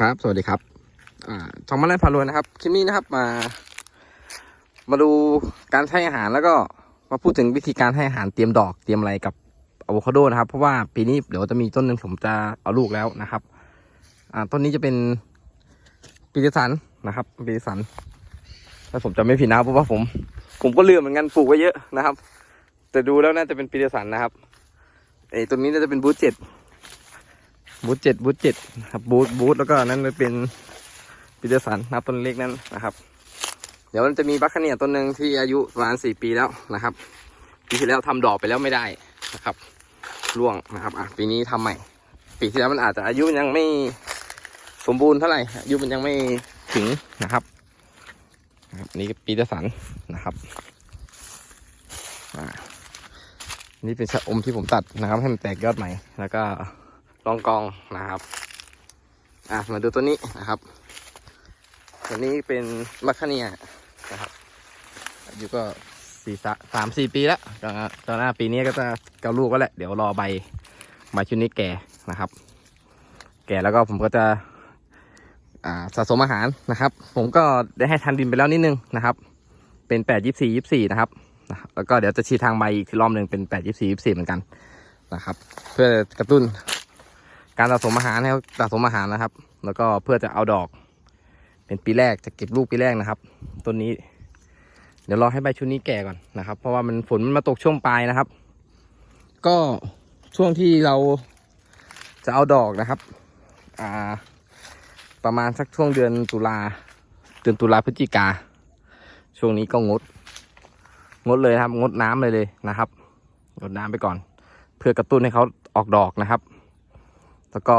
ครับ สวัสดีครับอ่าทองมาไล่พารวยนะครับ คลิปนี้นะครับมา มาดูการให้อาหารแล้วก็มาพูดถึงวิธีการให้อาหารเตรียมดอกเตรียมอะไรกับอะโวคาโดนะครับ เพราะว่าปีนี้เดี๋ยวจะมีต้นหนึ่งผมจะเอาลูกแล้วนะครับอ่าต้นนี้จะเป็นปีเตสันนะครับปีเตสันถ้าผมจะไม่ผิดนะเพราะว่าผม ผมก็เลืมเหมือนกันปลูกไว้เยอะนะครับ แต่ดูแล้วน่าจะเป็นปีเตสันนะครับไอ้ต้นนี้น่าจะเป็นบูธเจ็ด บูธเจ็ดบูธเจ็ดครับบูธบูธแล้วก็นั่นจะเป็นปีเตอร์สันนะครับต้นเล็กนั้นนะครับ เดี๋ยวมันจะมีบัคเนียต้นหนึ่งที่อายุประมาณสี่ปีแล้วนะครับปีที่แล้วทำดอกไปแล้วไม่ได้นะครับร่วงนะครับอะปีนี้ทำใหม่ ปีที่แล้วมันอาจจะอายุยังไม่สมบูรณ์เท่าไหร่อายุมันยังไม่ถึงนะครับนะครับนี่ก็ปีเตอร์สันนะครับอ่านี่เป็นชะอมที่ผมตัดนะครับให้มันแตกยอดใหม่แล้วก็ รองกองนะครับ อะมาดูตัวนี้นะครับ ตัวนี้เป็นมัคคเนียนะครับอายุก็สี่สาสามสี่ปีแล้วตอนตอนหน้าปีนี้ก็จะเกาลูกก็แหละ เดี๋ยวรอใบใบชุดนี้แก่นะครับ แก่แล้วก็ผมก็จะสะสมอาหารนะครับ ผมก็ได้ให้ทันดินไปแล้วนิดนึงนะครับ เป็นแปดยี่สี่ยี่สี่นะครับนะครับแล้วก็เดี๋ยวจะฉีดทางใบอีกรอบหนึ่งเป็นแปดยี่สี่ยี่สี่เหมือนกันนะครับ เพื่อกระตุ้น การสะสมอาหารให้สะสมอาหารนะครับ แล้วก็เพื่อจะเอาดอก เป็นปีแรกจะเก็บลูกปีแรกนะครับต้นนี้ เดี๋ยวรอให้ใบชุดนี้แก่ก่อนนะครับ เพราะว่ามันฝนมันมาตกช่วงปลายนะครับ ก็ช่วงที่เราจะเอาดอกนะครับ อ่า ประมาณสักช่วงเดือนตุลาเดือนตุลาพฤศจิกา ช่วงนี้ก็งด งดเลยครับ งดน้ำเลยเลยนะครับงดน้ำไปก่อน เพื่อกระตุ้นให้เขาออกดอกนะครับ แล้วก็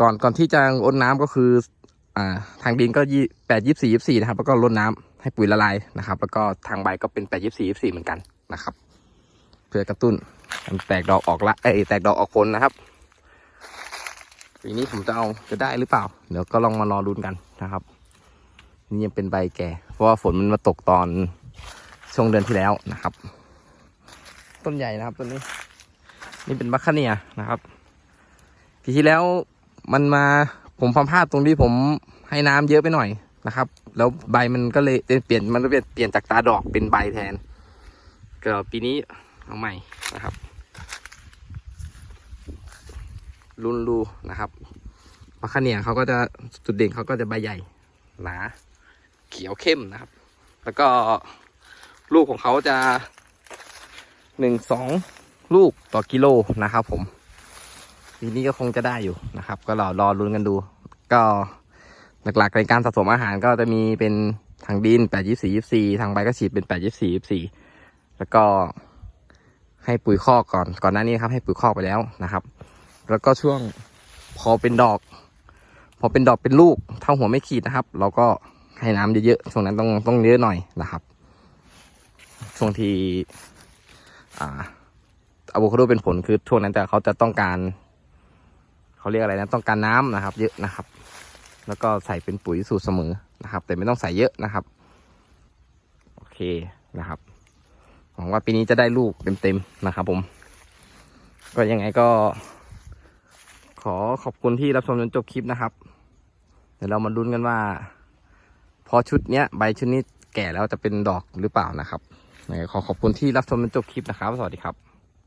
ก่อนก่อนที่จะรดน้ำก็คือ อ่า ทางดินก็ยี่แปดยี่สี่ยี่สี่นะครับ แล้วก็รดน้ำให้ปุ๋ยละลายนะครับ แล้วก็ทางใบก็เป็นแปดยี่สี่ยี่สี่เหมือนกันนะครับ เพื่อกระตุ้นมันแตกดอกออกละเอ้แตกดอกออกผลนะครับปีนี้ผมจะเอาจะได้หรือเปล่า เดี๋ยวก็ลองมารอรุ้นกันนะครับ นี่ยังเป็นใบแก่ เพราะว่าฝนมันมาตกตอนช่วงเดือนที่แล้วนะครับ ต้นใหญ่นะครับต้นนี้ นี่เป็นบัคคาเนียนะครับ ปีที่แล้วมันมาผมพลาดพลาตรงที่ผมให้น้ำเยอะไปหน่อยนะครับ แล้วใบมันก็เลยเปลี่ยนมันก็เปลี่ยนเปลี่ยนจากตาดอกเป็นใบแทน ก็ปีนี้เอาใหม่นะครับรุนรูนะครับบัคเนียเขาก็จะจุดเด่นเขาก็จะใบใหญ่หนาเขียวเข้มนะครับ แล้วก็ลูกของเขาจะหนึ่งสองลูกต่อกิโลนะครับผม ปีนี้ก็คงจะได้อยู่นะครับ ก็รอรอรุ้นกันดู ก็หลักๆในการสะสมอาหารก็จะมีเป็นทางดินแปดยี่สี่ยี่สี่ทางใบก็ฉีดเป็นแปดยี่สี่ยี่สี่แล้วก็ให้ปุ๋ยคอกก่อน ก่อนหน้านี้ครับให้ปุ๋ยคอกไปแล้วนะครับ แล้วก็ช่วงพอเป็นดอก พอเป็นดอกเป็นลูก เท่าหัวไม่ขีดนะครับ เราก็ให้น้ำเยอะๆ ช่วงนั้นต้องต้องเยอะหน่อยนะครับ ช่วงที่อ่าอะโวคาโดเป็นผลคือช่วงนั้นแต่เขาจะต้องการ เขาเรียกอะไรนะต้องการน้ำนะครับ เยอะนะครับ แล้วก็ใส่เป็นปุ๋ยสูตรเสมอนะครับ แต่ไม่ต้องใส่เยอะนะครับโอเคนะครับหวังว่าปีนี้จะได้ลูกเต็มๆนะครับ ผม ก็ยังไงก็ ขอขอบคุณที่รับชมจนจบคลิปนะครับ เดี๋ยวเรามาลุ้นกันว่า พอชุดเนี้ยใบชุดนี้แก่แล้วจะเป็นดอกหรือเปล่านะครับขอขอบคุณที่รับชมจนจบคลิปนะครับ สวัสดีครับ